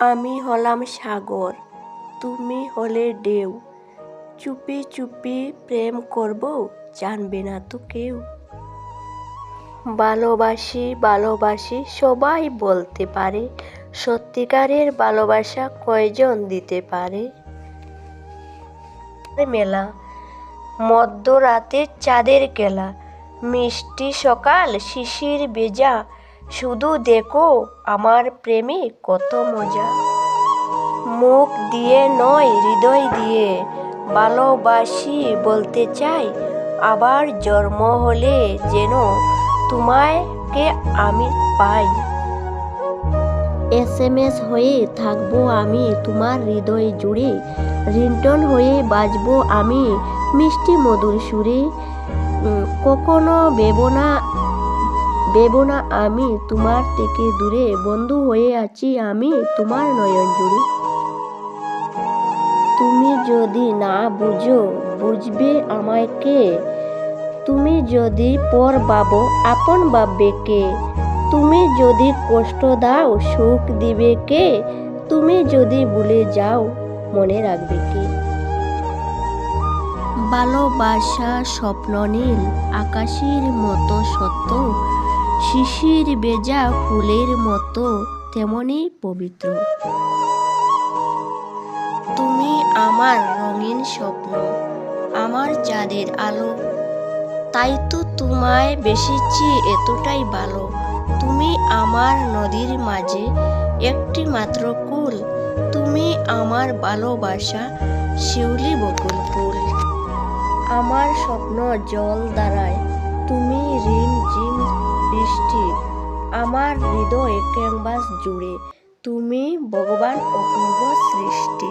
আমি হলাম সাগর, তুমি হলে ঢেউ। চুপি চুপি প্রেম করব, জানবে না তো কেউ। ভালোবাসি ভালোবাসি, সবাই বলতে পারে। সত্যিকারের ভালোবাসা কয়জন দিতে পারে? মেলা মধ্যরাতে চাঁদের কেলা মিষ্টি সকাল শিশির বেজা শুধু দেখো আমার প্রেমে কত মজা। মুখ দিয়ে নয়, হৃদয় দিয়ে ভালোবাসি বলতে চাই, আবার জন্ম হলে যেন তোমাকে আমি পাই। এস এম এস হয়ে থাকব আমি তোমার হৃদয় জুড়ে রিন্টন হয়ে বাজবো আমি মিষ্টি মধুর সুরে কখনো ভেবো না ভেবো না আমি তোমার থেকে দূরে বন্ধু হয়ে আছি আমি তোমার নয়ন জুড়ে। তুমি যদি না বুঝো, বুঝবে আমায় কে? তুমি যদি পর ভাবো, আপন ভাববে কে? তুমি যদি কষ্ট দাও, সুখ দিবে কে? তুমি যদি ভুলে যাও, মনে রাখবে কে? ভালোবাসা স্বপ্ন নীল, আকাশের মতো সত্য শিশির বেজা ফুলের মতো তেমনই পবিত্র। তুমি আমার রঙিন স্বপ্ন, আমার চাঁদের আলো, তাই তো তোমায় বেশি বেসেছি এতটাই ভালো। তুমি আমার নদীর মাঝে একটি মাত্র কুল, তুমি আমার ভালোবাসা শিউলি বকুল ফুল। আমার স্বপ্ন জল দাঁড়ায় তুমি রিম বৃষ্টি আমার হৃদয় ক্যানভাস জুড়ে তুমি ভগবান অপূর্ব সৃষ্টি।